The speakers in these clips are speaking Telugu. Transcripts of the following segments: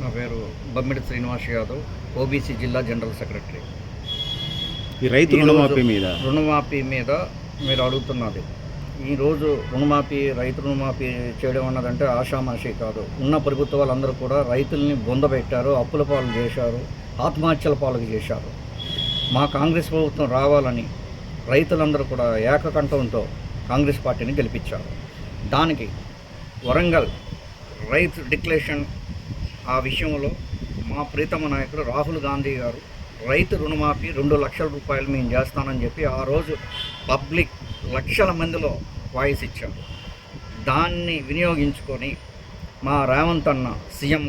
నా పేరు బమ్మిడి శ్రీనివాస్ యాదవ్ ఓబీసీ జిల్లా జనరల్ సెక్రటరీ. ఈ రైతు రుణమాఫీ మీద? రుణమాఫీ మీద మీరు అడుగుతున్నది. ఈరోజు రుణమాఫీ రైతు రుణమాఫీ చేయడం అన్నదంటే ఆషామాషి కాదు. ఉన్న ప్రభుత్వాలందరూ కూడా రైతుల్ని బొందబెట్టారు అప్పుల పాలు చేశారు ఆత్మహత్యల పాలు చేశారు. మా కాంగ్రెస్ ప్రభుత్వం రావాలని రైతులందరూ కూడా ఏకకంఠంతో కాంగ్రెస్ పార్టీని గెలిపించారు. దానికి వరంగల్ రైతు డిక్లరేషన్ ఆ విషయంలో మా ప్రీతమ నాయకుడు రాహుల్ గాంధీ గారు రైతు రుణమాఫీ రెండు లక్షల రూపాయలు మేము చేస్తానని చెప్పి ఆ రోజు పబ్లిక్ లక్షల మందిలో వాయిస్ ఇచ్చారు. దాన్ని వినియోగించుకొని మా రేవంత్ అన్న సీఎం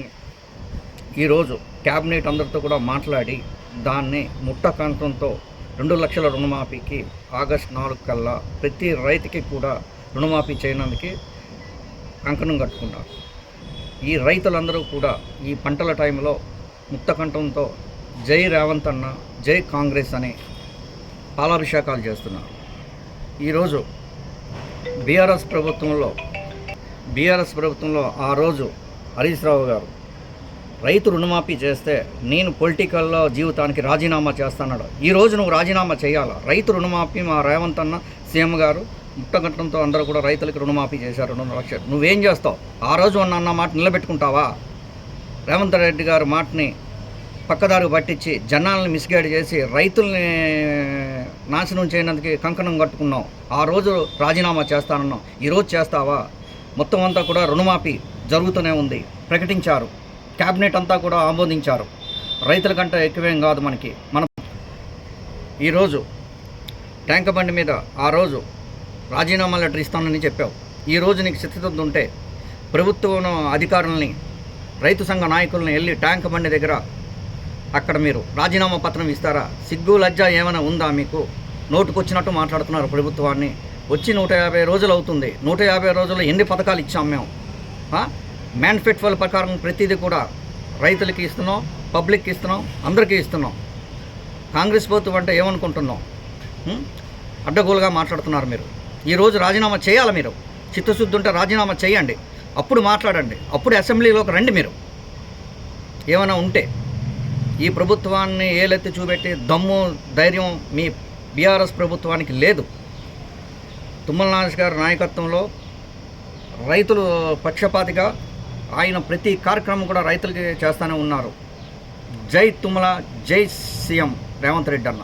ఈరోజు క్యాబినెట్ అందరితో కూడా మాట్లాడి దాన్ని ముట్టకంతంతో రెండు లక్షల రుణమాఫీకి ఆగస్ట్ నాలుగు కల్లా ప్రతి రైతుకి కూడా రుణమాఫీ చేయడానికి కంకణం కట్టుకున్నారు. ఈ రైతులందరూ కూడా ఈ పంటల టైంలో ముక్తకంఠంతో జై రేవంత్ అన్న జై కాంగ్రెస్ అని పాలాభిషేకాలు చేస్తున్నారు. ఈరోజు బీఆర్ఎస్ ప్రభుత్వంలో బీఆర్ఎస్ ప్రభుత్వంలో ఆ రోజు హరీష్ రావు గారు రైతు రుణమాఫీ చేస్తే నేను పొలిటికల్లో జీవితానికి రాజీనామా చేస్తాన్నాడు ఈ రోజు నువ్వు రాజీనామా చేయాలా? రైతు రుణమాఫీ మా రేవంత్ అన్న సీఎం గారు ముట్టగట్టంతో అందరూ కూడా రైతులకు రుణమాఫీ చేశారు రెండు లక్షలు. నువ్వేం చేస్తావు? ఆ రోజు అన్న అన్న మాట నిలబెట్టుకుంటావా? రేవంత్ రెడ్డి గారు మాటని పక్కదారి పట్టించి జనాలను మిస్గైడ్ చేసి రైతుల్ని నాశనం చేయడానికి కంకణం కట్టుకున్నావు. ఆ రోజు రాజీనామా చేస్తానన్నావు. ఈరోజు చేస్తావా? మొత్తం అంతా కూడా రుణమాఫీ జరుగుతూనే ఉంది. ప్రకటించారు. క్యాబినెట్ అంతా కూడా ఆమోదించారు. రైతుల కంటే ఎక్కువేం కాదు మనకి. మనం ఈరోజు ట్యాంక్ బండి మీద ఆ రోజు రాజీనామా లెటర్ ఇస్తానని చెప్పావు. ఈ రోజు నీకు చిత్తశుద్ధి ఉంటే ప్రభుత్వం అధికారుల్ని రైతు సంఘ నాయకుల్ని వెళ్ళి ట్యాంక్ బండి దగ్గర అక్కడ మీరు రాజీనామా పత్రం ఇస్తారా? సిగ్గు లజ్జ ఏమైనా ఉందా మీకు? నోటుకొచ్చినట్టు మాట్లాడుతున్నారు ప్రభుత్వాన్ని. వచ్చి నూట యాభై రోజులు అవుతుంది. నూట యాభై రోజుల్లో ఎన్ని పథకాలు ఇచ్చాం మేము? మ్యాన్ఫెట్ఫల్ ప్రకారం ప్రతిదీ కూడా రైతులకి ఇస్తున్నాం పబ్లిక్కి ఇస్తున్నాం అందరికీ ఇస్తున్నాం. కాంగ్రెస్ ప్రభుత్వం అంటే ఏమనుకుంటున్నాం? అడ్డగోలుగా మాట్లాడుతున్నారు మీరు. ఈరోజు రాజీనామా చేయాలి మీరు? చిత్తశుద్ధి ఉంటే రాజీనామా చేయండి. అప్పుడు మాట్లాడండి. అప్పుడు అసెంబ్లీలోకి రండి మీరు. ఏమైనా ఉంటే ఈ ప్రభుత్వాన్ని ఏలెత్తి చూపెట్టి దమ్ము ధైర్యం మీ బీఆర్ఎస్ ప్రభుత్వానికి లేదు. తుమ్మల నాగేష్ గారి నాయకత్వంలో రైతులు పక్షపాతిగా ఆయన ప్రతి కార్యక్రమం కూడా రైతులకి చేస్తూనే ఉన్నారు. జై తుమ్మల జై సీఎం రేవంత్ రెడ్డి అన్న.